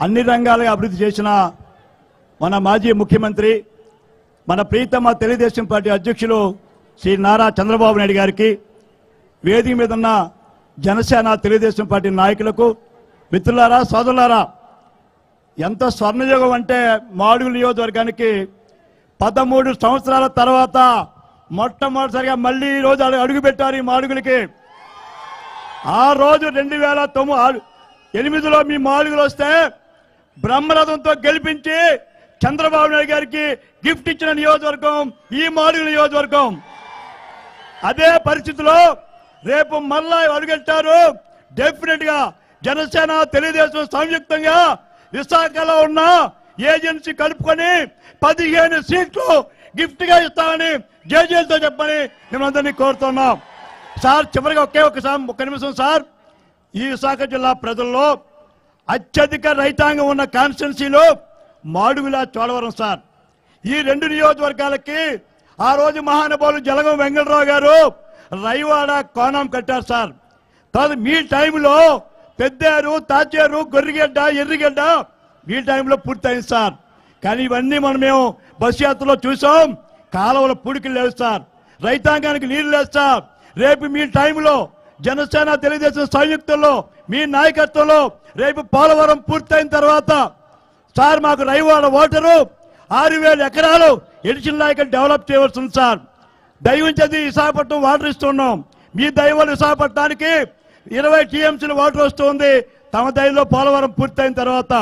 అన్ని రంగాలుగా అభివృద్ధి చేసిన మన మాజీ ముఖ్యమంత్రి మన ప్రీతమ తెలుగుదేశం పార్టీ అధ్యక్షులు శ్రీ నారా చంద్రబాబు నాయుడు గారికి వేదిక మీద ఉన్న జనసేన తెలుగుదేశం పార్టీ నాయకులకు మిత్రులారా సోదరులారా ఎంత స్వర్ణయుగం అంటే మాడుగుల నియోజకవర్గానికి పదమూడు సంవత్సరాల తర్వాత మొట్టమొదటిసారిగా మళ్ళీ ఈ రోజు అడుగు- అడుగుపెట్టారు ఈ మాడుగులకి. ఆ రోజు రెండు వేల తొమ్మిది ఎనిమిదిలో మీ మాడుగులు వస్తే బ్రహ్మరథంతో గెలిపించి చంద్రబాబు నాయుడు గారికి గిఫ్ట్ ఇచ్చిన నియోజకవర్గం ఈ మాడుగు నియోజకవర్గం. అదే పరిస్థితిలో రేపు మళ్ళా అడుగెట్టారు డెఫినెట్గా జనసేన తెలుగుదేశం సంయుక్తంగా విశాఖలో ఉన్న ఏజెన్సీ కలుపుకొని పదిహేను సీట్లు గిఫ్ట్గా ఇస్తామని జేజేలతో చెప్పని మిమ్మల్ని కోరుతున్నాం. సార్ చివరిగా ఒకే ఒక ఒక్క నిమిషం సార్. ఈ విశాఖ జిల్లా ప్రజల్లో అత్యధిక రైతాంగం ఉన్న కాన్స్టిట్యున్సీలో మాడుగుల చోడవరం సార్. ఈ రెండు నియోజకవర్గాలకి ఆ రోజు మహానుభావులు జలగం వెంకటరావు గారు రైవాడ కోణం కట్టారు సార్. తర్వాత మీ టైంలో పెద్దారు తాచారు గొర్రెగడ్డ ఎర్రిగడ్డ మీ టైంలో పూర్తయింది సార్. కానీ ఇవన్నీ మనం మేము బస్ యాత్రలో చూసాం. కాలువల పుడికి లేవు సార్. రైతాంగానికి నీళ్ళు లేదు సార్. రేపు మీ టైంలో జనసేన తెలుగుదేశం సంయుక్తంలో మీ నాయకత్వంలో రేపు పోలవరం పూర్తయిన తర్వాత సార్ మాకు రైవాడ ఓటరు ఆరు వేల ఎకరాలు ఎడిషన్ నాయకులు డెవలప్ చేయవలసి ఉంది సార్. దయవించేది విశాఖపట్నం వాటర్ ఇస్తున్నాం. మీ దైవాలు విశాఖపట్నానికి ఇరవై టీఎంసీలు వాటర్ వస్తుంది. తమ దయలో పోలవరం పూర్తయిన తర్వాత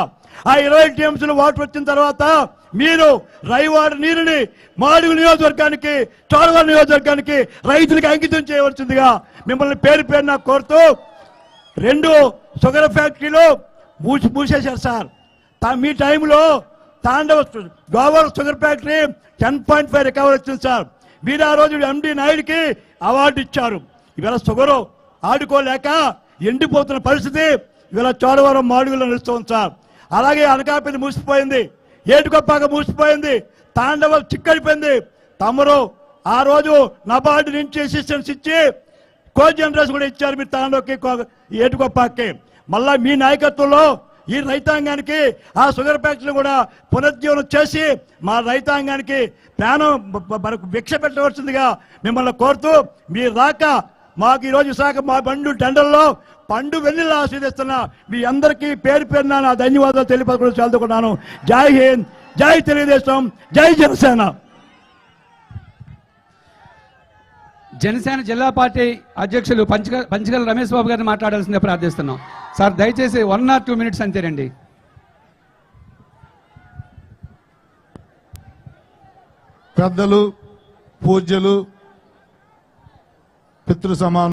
ఆ ఇరవై టీఎంసీలు వాటర్ వచ్చిన తర్వాత మీరు రైవాడ నీరుని మాడుగు నియోజకవర్గానికి చోడవరం నియోజకవర్గానికి రైతులకు అంకితం చేయవలసిందిగా మిమ్మల్ని పేరు పేరున కోరుతూ రెండు షుగర్ ఫ్యాక్టరీలు మూసి మూసేశారు సార్. తా- మీ టైంలో Tandava Gower sugar factory ten point five recover వచ్చింది సార్. మీరు ఆ రోజు ఎండి నాయుడికి అవార్డు ఇచ్చారు. ఇవాళ షుగరు ఆడుకోలేక ఎండిపోతున్న పరిస్థితి ఇవాళ చోడవరం మాడుగులో నిలుస్తుంది సార్. అలాగే అనకాపల్లి మూసిపోయింది. ఏటుకొప్పాక మూసిపోయింది. తాండవ చిక్కడిపోయింది తమరు ఆ రోజు నబార్డు నుంచి అసిస్టెన్స్ ఇచ్చి కో జనరేషన్ కూడా ఇచ్చారు మీరు తాండవకి కో- ఏటుకొప్పాకి. మళ్ళా మీ నాయకత్వంలో ఈ రైతాంగానికి ఆ షుగర్ ఫ్యాక్టరీ కూడా పునరుజ్జీవనం చేసి మా రైతాంగానికి ప్రాణం మనకు భిక్ష పెట్టవలసిందిగా మిమ్మల్ని కోరుతూ మీరు రాక మాకు ఈరోజు విశాఖ మా బండు టెండర్లో పండు వెన్నెల ఆశీర్దిస్తున్నా మీ అందరికీ పేరు పేరున నా ధన్యవాదాలు తెలియపరచడం చదువుకున్నాను జై హింద్ జై తెలుగుదేశం జై జనసేన. జనసేన జిల్లా పార్టీ అధ్యక్షులు పంచగ పంచగల రమేష్ బాబు గారిని మాట్లాడాల్సిందే ప్రార్థిస్తున్నాం. సార్ దయచేసి వన్ ఆర్ టూ మినిట్స్ అంతేనండి. పెద్దలు పూజ్యులు పితృ సమాన